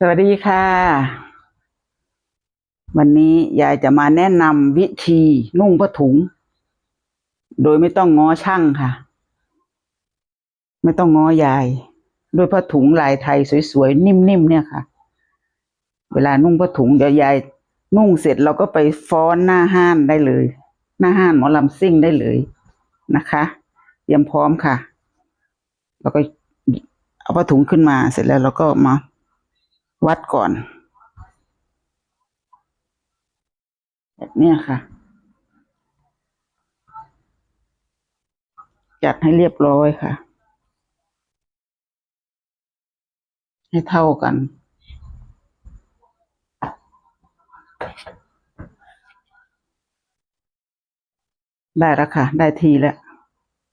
สวัสดีค่ะ วันนี้ยายจะมาแนะนำวิธีนุ่งผ้าถุง โดยไม่ต้องง้อช่างค่ะ ไม่ต้องง้อยายด้วยผ้าถุงลายไทยสวยๆ นิ่มๆเนี่ยค่ะ เวลานุ่งผ้าถุงเดี๋ยวยายนุ่งเสร็จเราก็ไปฟ้อนหน้าห้านได้เลย หน้าห้านหมอลำซิ่งได้เลยนะคะ เตรียมพร้อมค่ะ แล้วก็เอาผ้าถุงขึ้นมาเสร็จแล้วเราก็มา วัดก่อน แบบนี้ค่ะ จัดให้เรียบร้อยค่ะ ให้เท่ากันได้แล้วค่ะ ได้ทีแล้ว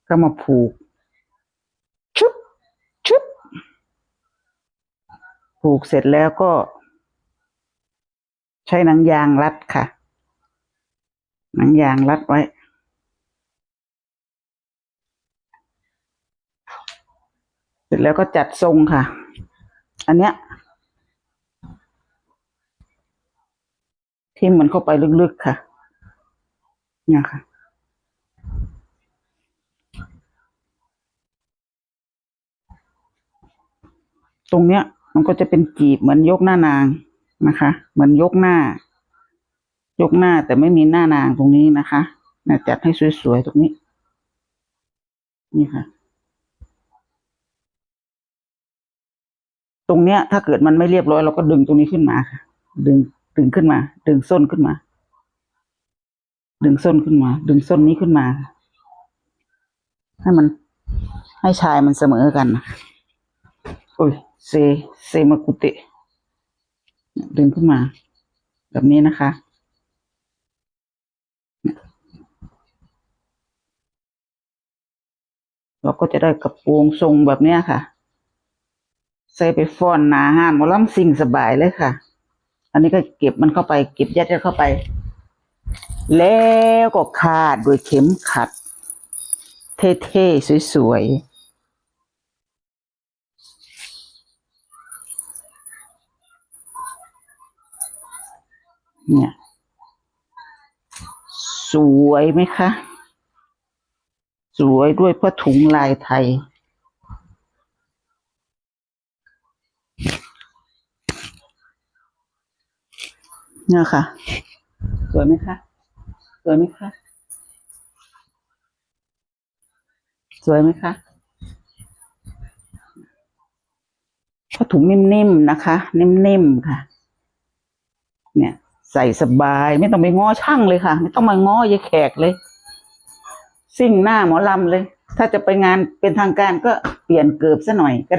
ก็มาผูก ชุบ ชุบ ผูกเสร็จแล้วก็ ใช้หนังยางรัดค่ะ หนังยางรัดไว้ เสร็จแล้วก็จัดทรงค่ะ อันเนี้ยทิ่มมันเข้าไปลึกๆค่ะ เนี่ยค่ะตรงเนี้ย มันก็จะเป็นจีบเหมือนยกหน้านางนะคะ เหมือนยกหน้า ยกหน้าแต่ไม่มีหน้านางตรงนี้นะคะนะจัดให้สวยๆตรงนี้ นี่ค่ะ ตรงเนี้ย ถ้าเกิดมันไม่เรียบร้อยเราก็ดึงตรงนี้ขึ้นมาค่ะ ดึงดึงขึ้นมา ดึงส้นขึ้นมา ดึงส้นขึ้นมา ดึงส้นนี้ขึ้นมา ให้มันให้ชายมันเสมอกันนะคะโอ้ย เซเซมากุเตะดึงขึ้นมา แบบนี้นะคะเราก็จะได้กระโปรงทรงแบบนี้ค่ะ ใส่ไปฟ้อนหนาห้านหมอลำสิ่งสบายเลยค่ะ อันนี้ก็เก็บมันเข้าไป เก็บยัดเข้าไป แล้วก็คาดด้วยเข็มขัด เท่ๆ สวยๆ เนี่ย สวยไหมคะ สวยด้วยผ้าถุงลายไทย เนี่ยค่ะ สวยไหมคะ สวยไหมคะ สวยไหมคะผ้าถุงนิ่มๆนะคะ นิ่มๆค่ะ เนี่ย ใส่สบายไม่ต้องไปง้อช่างเลยค่ะ ไม่ต้องมาง้อยายแขกเลย ซิ่งหน้าหมอลำเลย ถ้าจะไปงานเป็นทางการก็เปลี่ยนเกือบซะหน่อยก็